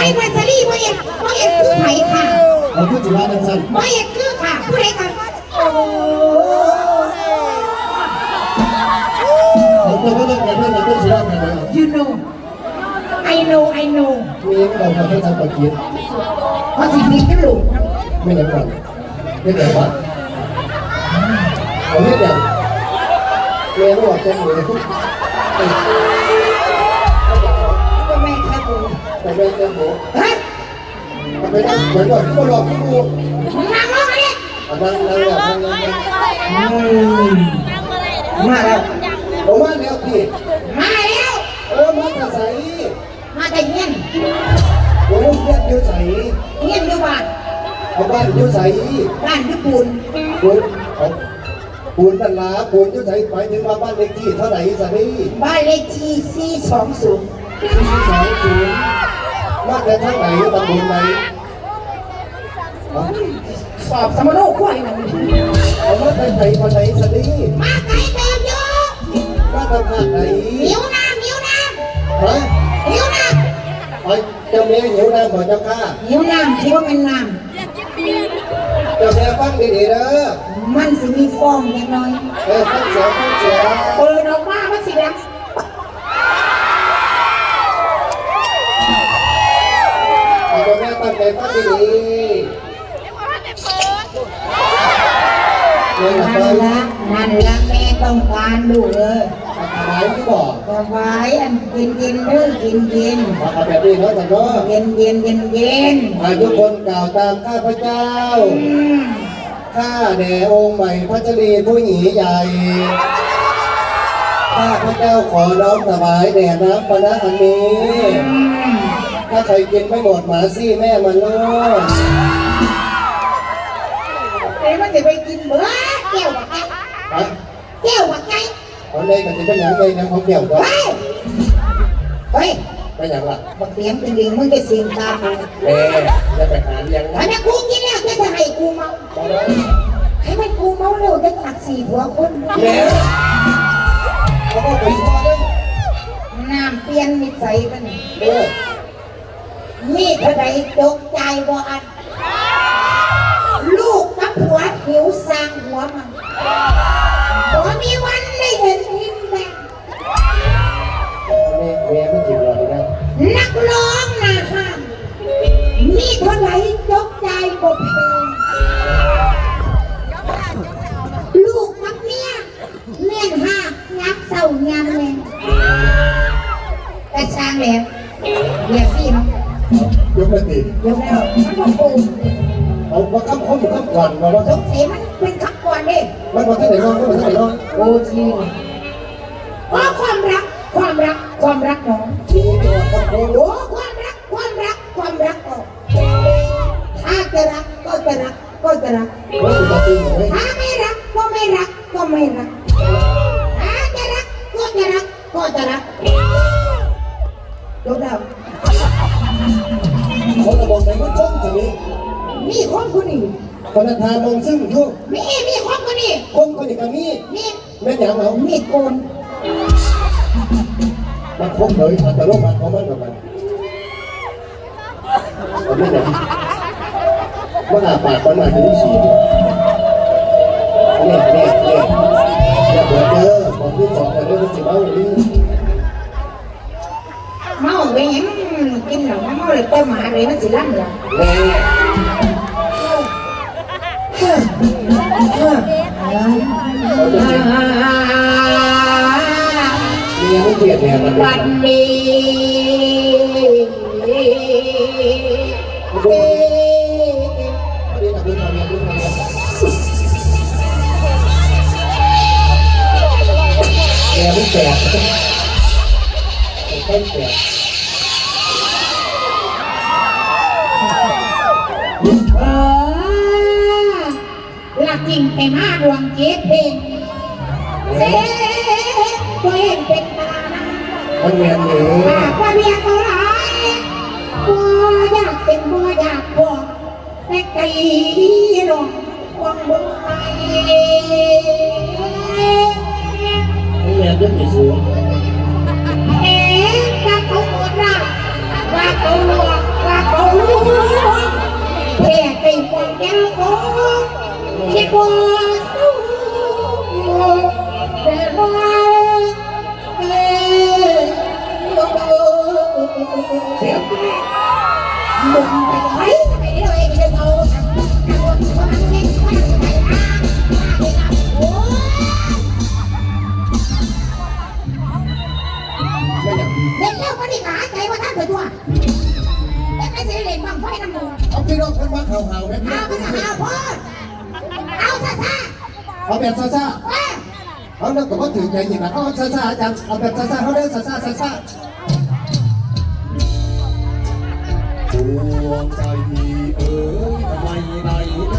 ไม่ว่าจะรีบว่าเอกว่าเอกคือไผค่ะเอาพูดถึงว่าดังสั้นว่าเอกคือค่ะผู้ใดค่ะโอ้ผมจะไม่เล่นกันเล่นกันเล่นสิว่าไงนะ you know I know I know มีเองเราทำให้ทำปากกินเพราะสิ่งนี้ก็หลุดไม่ได้ก่อนไม่ได้ก่อนผมไม่ได้เรียนว่าจะเหนื่อย แต่ไม่ได้หมูเฮ้ยทำไมต้องเหมือนว่าที่มาหลอกที่กูมึงนั่งลงมาดินั่งนั่งนั่งนั่งนั่งมาแล้วผมว่าแล้วพี่ มาแล้วเออมาแต่ใสมาแต่เงี้ยนผมเรียนอยู่ใสเงี้ยนอยู่บ้านเอาบ้านอยู่ใสบ้านญี่ปุ่นปูนปูนตันลาปูนอยู่ใส่หมายถึงว่าบ้านเลขที่เท่าไหร่สันนี่บ้านเลขที่สี่สองศูนย์ สองศูนย์มาแต่ทางไหนตำบลไหนสอบสมโนขั้วอีกหนึ่งเอามาแต่ไหนคนไหนสันนี่มาไกลเติมเยอะมาทางภาคไหนหิวน้ำหิวน้ำฮะหิวน้ำไอ้เจ้าแม่หิวน้ำบ่เจ้าข้าหิวน้ำที่ว่าเป็นน้ำเจ้าแม่ฟังดีๆเด้อมันสิมีฟองเล็กน้อยเออฟังเสียงฟังเสียง เปิดออกมามันสิแบบ เอาเจ้าแม่ตั้ง ใจฟังดีเงินนั่นละนั่นละแม่ต้องการดูเลยสบายที่บอกสบายอันกินกินเด้อกินกินมาเอาแบบนี้เนาะท่เนาะเย็นเย็นเย็นเย็นอายุคนกล่าวตามข้าพเจ้าข้าแด่องค์ใหม่พัชรีผู้หญิงใหญ่ข้าพระเจ้าขอน้อมถวายแด่น้ำปนะอันนี้ ถ้าใครกินไม่หมดหมาซี่แม่มันเลยเดี๋ยวมันจะไปกินเบื่อแก้วกับไก่ฮะแก้วกับไก่เอาเลยกันจะเป็นอย่างไรนะของเดี่ยวก็เฮ้ยเฮ้ยเป็นอย่างละบักเลี้ยงเป็นลิงมึงจะสิงตามกูเอ๊ะจะไปหาเลี้ยงถ้านะแม่กูกินแล้วจะจะให้กูเมาให้มันกูเมาเร็วจะตักสี่หัวคนแม่เขาก็ไปพอเลยน้ำเปลี่ยนนิสัยกันเออ มีเท่าใดจกใจบ่อัน ลูกกับผัวหิวสร้างหัวมันผัวมีวันได้เห็นหินแบงแม่แม่ไม่กินหรอกนะนักร้องนะห้ามมีเท่าไหร่จกใจบ่เพลงลูกกับเมียเล่นห้ายับเศร้ายับแรงแต่สร้างแล้ว ยกมาติดยกแล้วมันบ่ปูเอามาค้ำค้ำค้ำก่อนมาว่าสงสัยมันเป็นขับก่อนดิมันมาที่ไหนนอนมันมาที่ไหนนอนโอ้ชีเพราะความรักความรักความรักน้อง มีคนคนนี้คนทามองซึ่งยุมีมีคนคนนี้คนคนอีกมีมีแม่อย่างเรามีโกนมมันคงเลยมันตลกมันเขามันกับมันมันไม่ได้มันอาปากมันมาถึงฉี่เนี่ยเนี่ยเนี่ยอย่าเปิดเด้อของที่สองกันเด้อมันสิเมาหรือเมาไปหยังกินเหล้าเมาเลยต้มหมาเลยมันสิลั่นเหรอแม่เอ อะไรเขาจะอ่าเมียมันเกลียดเนี่ยมันวันนี้เอ๊ะเรียกกับเพื่อนทำเมียเพื่อนทำเมียแกมันแตกต้นแตกเออ ลักกิ่งไปมาดวงเจ็บเพลงเสียตัวเองเป็นตานังมันแมนเลยหากว่าเมียเขาหลายบัวอยากเป็นบัวอยากบอกแต่ไกลลงวังบนไปมันแมนเรื่องกี่สูงเอ๊ะว่าเขาหมดละว่าเขาหลอกว่า คิดว่าสู้แต่ว่าเอ๊ะโอ้โหเสียงมึงไปไหนไปไห เอาแบบซ่าซ่าว่าเอาเรื่องกับว่าถือใจอย่างนั้นเอาซ่าซ่าอาจารย์เอาแบบซ่าซ่าเขาเรียกซ่าซ่าซ่าซ่าดวงใจเอ๋ยทำไมไหน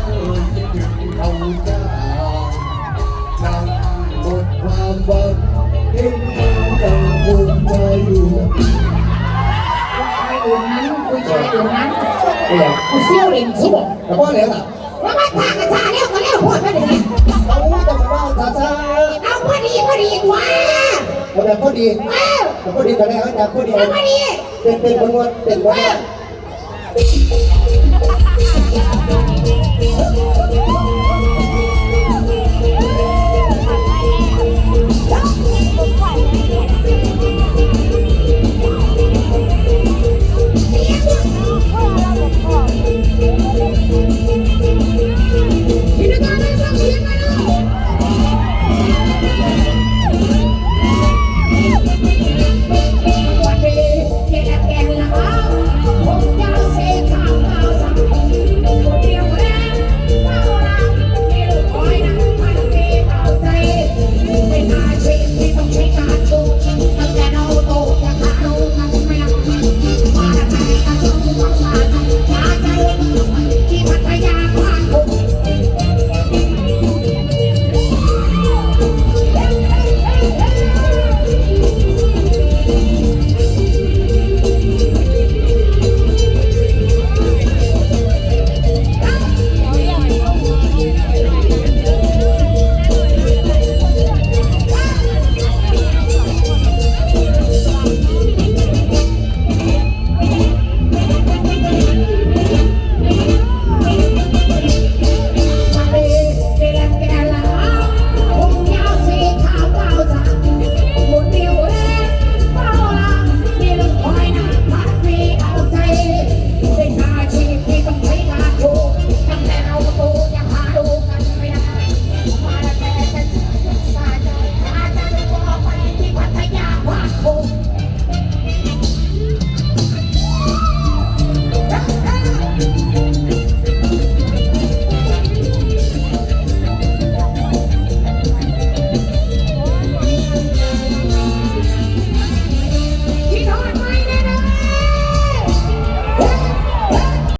เอ่ยคิดถึงเขาจ้านั่งหมดความหวังเห็นเธอดังภูมิใจอยู่ชายอื่นนั้นคุยชายอื่นนั้นเนี่ยกูเซี่ยวเล่นสชิมบองแต่ว่าแล้วล่ะว่ามาทางกร แต่ว่าซ่าซ่าเอาพอดีพอดีกว่าเอาแบบพอดีเอ้าแต่พอดีก็ได้เอาแบบพอดีเอาพอดีเป็นเป็นบนวันเป็นบนวัน